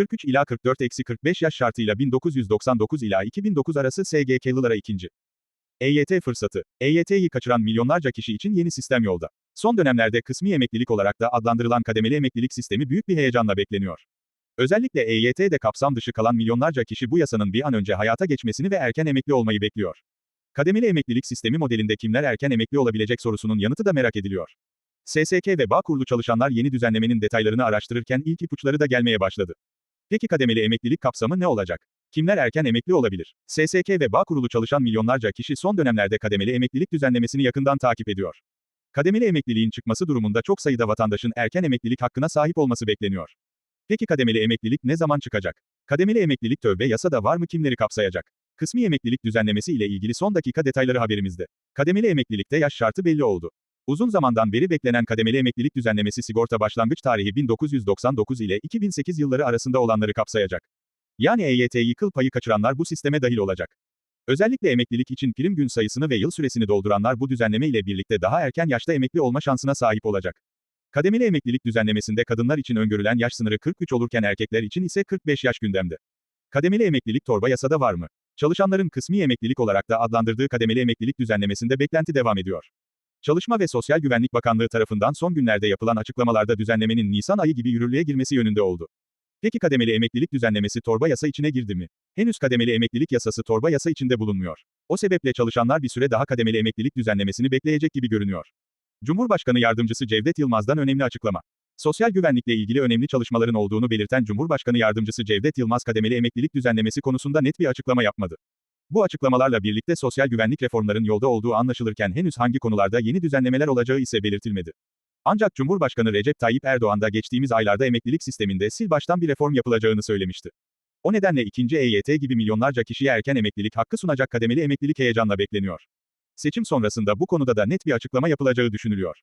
43 ila 44 eksi 45 yaş şartıyla 1999 ila 2009 arası SGK'lılara ikinci. EYT fırsatı. EYT'yi kaçıran milyonlarca kişi için yeni sistem yolda. Son dönemlerde kısmi emeklilik olarak da adlandırılan kademeli emeklilik sistemi büyük bir heyecanla bekleniyor. Özellikle EYT'de kapsam dışı kalan milyonlarca kişi bu yasanın bir an önce hayata geçmesini ve erken emekli olmayı bekliyor. Kademeli emeklilik sistemi modelinde kimler erken emekli olabilecek sorusunun yanıtı da merak ediliyor. SSK ve Bağkurlu çalışanlar yeni düzenlemenin detaylarını araştırırken ilk ipuçları da gelmeye başladı. Peki kademeli emeklilik kapsamı ne olacak? Kimler erken emekli olabilir? SSK ve Bağkurulu çalışan milyonlarca kişi son dönemlerde kademeli emeklilik düzenlemesini yakından takip ediyor. Kademeli emekliliğin çıkması durumunda çok sayıda vatandaşın erken emeklilik hakkına sahip olması bekleniyor. Peki kademeli emeklilik ne zaman çıkacak? Kademeli emeklilik tövbe yasada var mı kimleri kapsayacak? Kısmi emeklilik düzenlemesi ile ilgili son dakika detayları haberimizde. Kademeli emeklilikte yaş şartı belli oldu. Uzun zamandan beri beklenen kademeli emeklilik düzenlemesi sigorta başlangıç tarihi 1999 ile 2008 yılları arasında olanları kapsayacak. Yani EYT'yi kıl payı kaçıranlar bu sisteme dahil olacak. Özellikle emeklilik için prim gün sayısını ve yıl süresini dolduranlar bu düzenleme ile birlikte daha erken yaşta emekli olma şansına sahip olacak. Kademeli emeklilik düzenlemesinde kadınlar için öngörülen yaş sınırı 43 olurken erkekler için ise 45 yaş gündemde. Kademeli emeklilik torba yasada var mı? Çalışanların kısmi emeklilik olarak da adlandırdığı kademeli emeklilik düzenlemesinde beklenti devam ediyor. Çalışma ve Sosyal Güvenlik Bakanlığı tarafından son günlerde yapılan açıklamalarda düzenlemenin Nisan ayı gibi yürürlüğe girmesi yönünde oldu. Peki kademeli emeklilik düzenlemesi torba yasa içine girdi mi? Henüz kademeli emeklilik yasası torba yasa içinde bulunmuyor. O sebeple çalışanlar bir süre daha kademeli emeklilik düzenlemesini bekleyecek gibi görünüyor. Cumhurbaşkanı Yardımcısı Cevdet Yılmaz'dan önemli açıklama. Sosyal güvenlikle ilgili önemli çalışmaların olduğunu belirten Cumhurbaşkanı Yardımcısı Cevdet Yılmaz kademeli emeklilik düzenlemesi konusunda net bir açıklama yapmadı. Bu açıklamalarla birlikte sosyal güvenlik reformların yolda olduğu anlaşılırken henüz hangi konularda yeni düzenlemeler olacağı ise belirtilmedi. Ancak Cumhurbaşkanı Recep Tayyip Erdoğan da geçtiğimiz aylarda emeklilik sisteminde sil baştan bir reform yapılacağını söylemişti. O nedenle ikinci EYT gibi milyonlarca kişiye erken emeklilik hakkı sunacak kademeli emeklilik heyecanla bekleniyor. Seçim sonrasında bu konuda da net bir açıklama yapılacağı düşünülüyor.